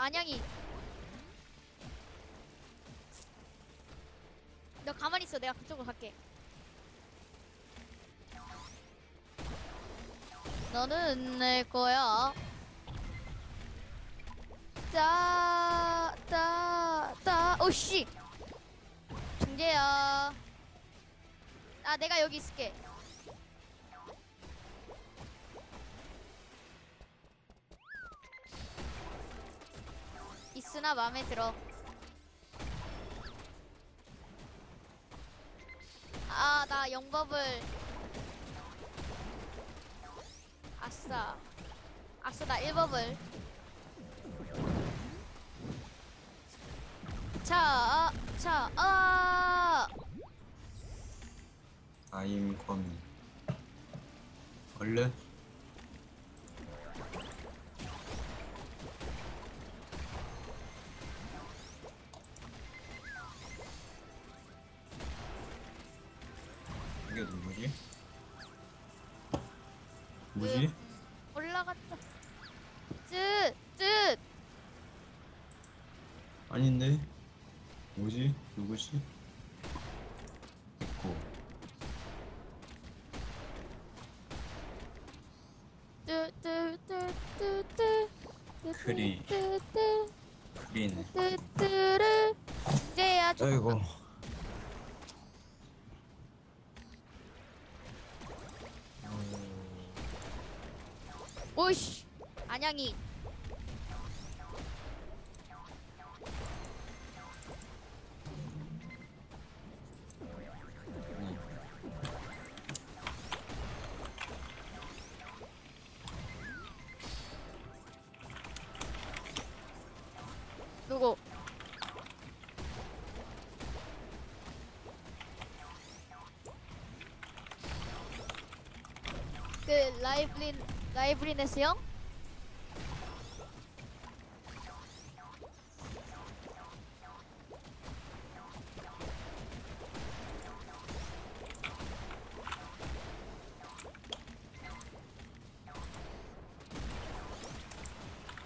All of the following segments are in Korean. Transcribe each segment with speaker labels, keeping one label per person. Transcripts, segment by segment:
Speaker 1: 안양이. 너 가만히 있어. 내가 그쪽으로 갈게. 너는 내 거야. 따, 따, 따. 오씨. 중재야. 아, 내가 여기 있을게. 있으나 마음에 들어. 아, 나 영법을. 아싸. 아싸, 나 1법을. 자, 자, 아!
Speaker 2: 아임 거미 얼 이게 누구지? 뭐지?
Speaker 1: 올라갔다. 쯔, 쯔!
Speaker 2: 아닌데? 뭐지? 누구지? 있고
Speaker 1: 뚜, 뚜, 뚜, 뚜, 뚜. 뚜,
Speaker 2: 크리.
Speaker 1: 뚜, 뚜,
Speaker 2: 크리네
Speaker 1: 뚜, 뚜르. 중재야, 좀.
Speaker 2: 아이고
Speaker 1: 오이씨. 안양이. 누구? 그 라이브린 라이브리네스 형?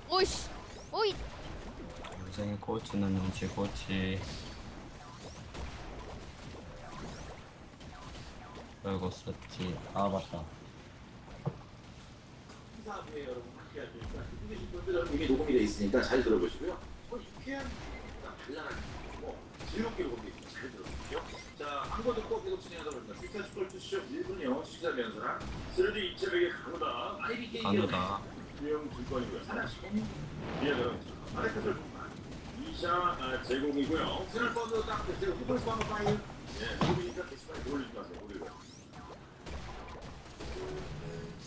Speaker 1: 오이씨 오이.
Speaker 2: 인생의 꽃은 눈치 꽃이 별거 썼지. 아 맞다
Speaker 3: 사업에 여러분 함께 할 테니까 듣고 분들은 이게 녹음이 돼 있으니까 잘 들어보시고요. 뭐 유쾌한 발랄한 뭐 즐겁게 녹음돼 있으니까 잘 들어보십시오. 자, 광고 듣고 계속 진행하다 보니까 스타 스포츠 시험 1분요 시사 면서랑 3D 입체백의 강호다 IBK
Speaker 2: 간호다
Speaker 3: 유형 줄건이고요. 하나씩 미안해요. 아레카솔 이샤 아, 제공이고요. 채널 펀드 딱 됐어요. 쿠폰스 펀드 파일 예, 녹음이니까 게시판에 올리지 마세요. 올리고.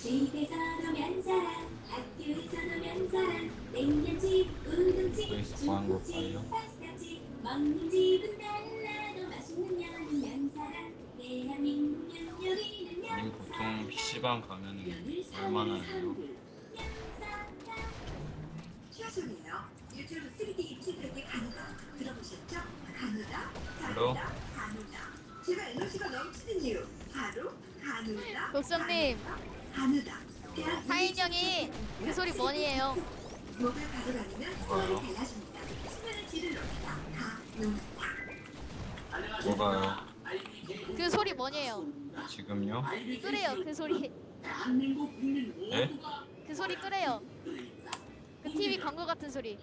Speaker 4: 집에서도 면사랑 학교에서도 면사랑 냉면집 우동집
Speaker 2: 여기서 광고
Speaker 4: 중국집
Speaker 2: 봐요.
Speaker 4: 파스타집 먹는 집은 달라도 맛있는 면은 면사랑 대한민국 면 요리는
Speaker 2: 우린
Speaker 4: 면사랑
Speaker 2: 보통 PC방 가면 얼마나 해요?
Speaker 4: 사람들 면사랑
Speaker 5: 최선이에요. 유튜브 3D 입체되게 가누다 들어보셨죠? 가누다,
Speaker 2: 바로?
Speaker 5: 가누다, 가누다. 제가 에너지가 넘치는 이유 바로 가누다.
Speaker 1: 독성님.
Speaker 5: 가누다, 가누다. 대학
Speaker 1: 타인 형이 그 소리 뭐니에요?
Speaker 5: 소리를 달라줍니다.
Speaker 2: 뭐가요?
Speaker 1: 그 소리 뭐니에요?
Speaker 2: 지금요?
Speaker 1: 끄래요 그 소리
Speaker 2: 네?
Speaker 1: 그 소리 끄래요 그 TV 광고 같은 소리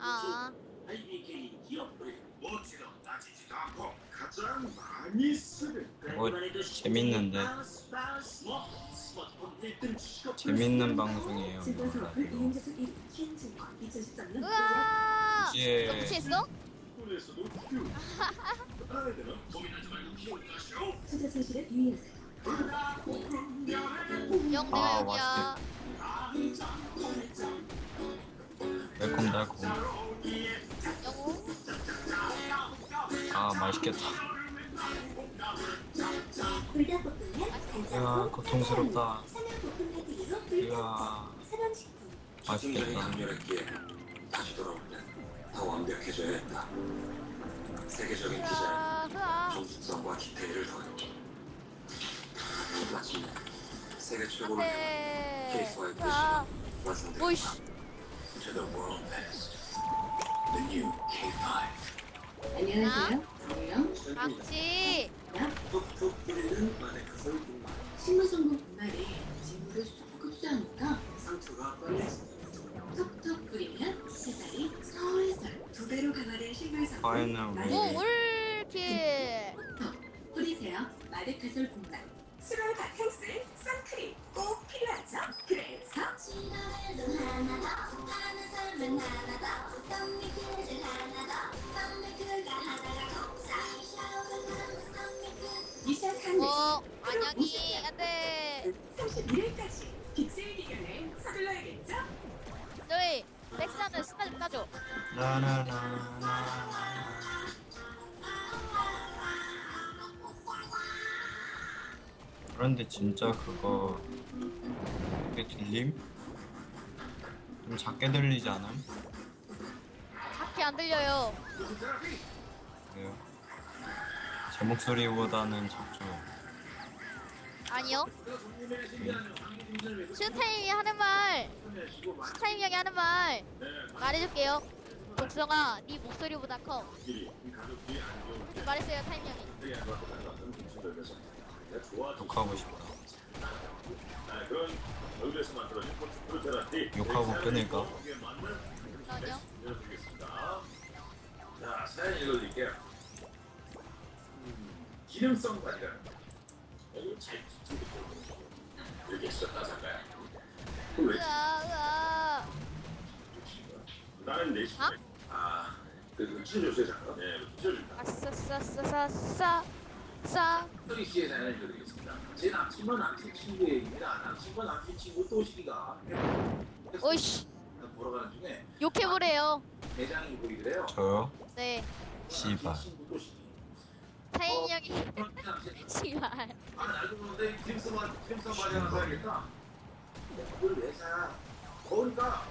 Speaker 1: 아
Speaker 2: 뭐 재밌는데. 재밌는 방송이에요 예.
Speaker 1: 너 무시했어?
Speaker 3: 에서도 아이들은 고민하지 말고 키워
Speaker 2: 맛있겠다 이야 고통스럽다 이야
Speaker 3: 중년의
Speaker 2: 맛있겠다
Speaker 3: 강렬했기에 다시 돌아올 땐더 완벽해져야 했다 세계적인 디자인
Speaker 1: 으아 으아
Speaker 3: 정숙성과 디테일을 더했기 마침내 세계 최고로
Speaker 1: 안돼
Speaker 3: 케이스와의
Speaker 1: 으아
Speaker 3: 뜻이 wasn't
Speaker 1: 오이씨.
Speaker 3: to the world best. The new K5.
Speaker 4: 안녕하세요.
Speaker 3: 분말.
Speaker 4: 식물성분 분말이 직물을 쏙 흡수하니까
Speaker 3: 상처가 빨라집니다.
Speaker 4: 톡톡 뿌리면 새살이 솔솔
Speaker 5: 두 배로 강화된 식물성분
Speaker 2: 파이널
Speaker 1: 오
Speaker 5: 마데카.
Speaker 1: 올킬.
Speaker 4: 톡톡 뿌리세요. 마데카솔 분말.
Speaker 5: 7월 바캉스 1일까지 빅셀 기간에 서둘러야겠죠?
Speaker 1: 너희 렉사는 스타 좀 따줘.
Speaker 2: 나나나나 그런데 진짜 그거 그게 들림? 좀 작게 들리지 않음?
Speaker 1: 작게 안 들려요.
Speaker 2: 그래요 제 목소리보다는 작죠
Speaker 1: 아니요. 슈타임이 하는 말, 슈타임 형이 하는 말 말해줄게요. 독성아, 네 목소리보다 커. 그렇게 말했어요, 타임 형이.
Speaker 2: 욕하고 싶다. 욕하고 끊을까?
Speaker 3: 열어드리겠습니다. 자, 사연 읽어드릴게요. 음, 기능성. 오늘 잘 지키고 이렇게 썼다 잠깐. 왜
Speaker 1: 으아, 으아.
Speaker 3: 나는 내 시.
Speaker 1: 어?
Speaker 3: 아, 그 찢어주세요 잠깐. 네, 찢어줍니다.
Speaker 1: 아싸, 싸, 싸, 싸, 싸, 싸.
Speaker 3: 소리 씨의 사연을 읽어드리겠습니다. 제 남친과 남친 친구의 얘기입니다. 남친과 남친 친구 또시기가
Speaker 1: 오이씨,
Speaker 3: 보러 가는 중에
Speaker 1: 욕해보래요.
Speaker 3: 대장이 보이더래요.
Speaker 2: 저요?
Speaker 1: 네,
Speaker 2: 씨발.
Speaker 3: 친구 또시기.
Speaker 1: 타임 형이
Speaker 3: 남친
Speaker 1: 씨발.
Speaker 3: 아, 나도 그런데 기름성 기름성 바지 하나 사야겠다. 그걸 왜 사? 더우니까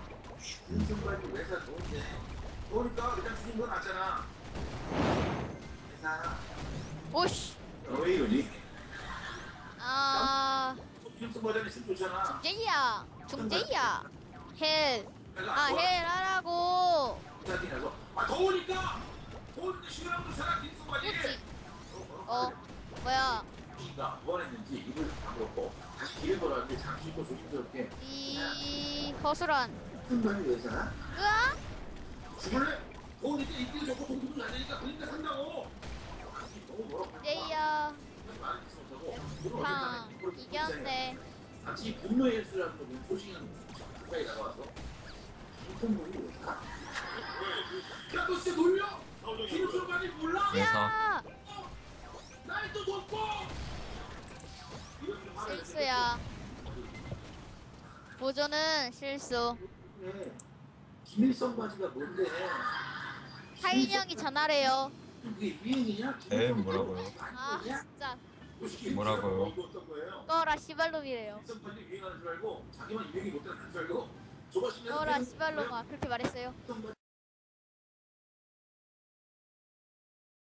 Speaker 3: 기름성 바지 왜 사? 좋은데. 더우니까 그냥 주는 건 낫잖아. 왜 사?
Speaker 1: 오이씨,
Speaker 3: 왜 이러니?
Speaker 1: 아,
Speaker 3: 기름성 바지 있으면 좋잖아.
Speaker 1: 중재야, 중재야. 헬,
Speaker 3: 내가
Speaker 1: 아, 헬 하라고.
Speaker 3: 아 더우니까 더우니까 시원한 거 사라 기름성 바지.
Speaker 1: 어, 뭐야.
Speaker 3: 가 무한했는지 입을 다물었고 다시 길을 돌아왔는데 잠시 또 조심스럽게
Speaker 1: 이 허술한.
Speaker 3: 왜 사?
Speaker 1: 으아?
Speaker 3: 죽을래? 더우니까 입기도 좋고 동기도 잘 되니까 그러니까 산다고. 너무
Speaker 1: 팡,
Speaker 3: 어쨌든 이걸
Speaker 1: 이겼네.
Speaker 3: 같이 분노의 횟수라는 걸 소식은 가까이 다가와서 왜 가? 야너 진짜 놀려? 김수로 많이 몰라?
Speaker 2: 그래서
Speaker 1: 실수야. 보조는 실수.
Speaker 3: 내 김일성 바지가 뭔데?
Speaker 1: 타인 형이 전화래요.
Speaker 3: 유행이냐?
Speaker 2: 에 뭐라고요?
Speaker 1: 아, 진짜.
Speaker 2: 뭐라고요?
Speaker 3: 거예요?
Speaker 1: 꺼라, 씨발놈이래요.
Speaker 3: 신경
Speaker 1: 꺼라, 씨발놈아. 그렇게 말했어요.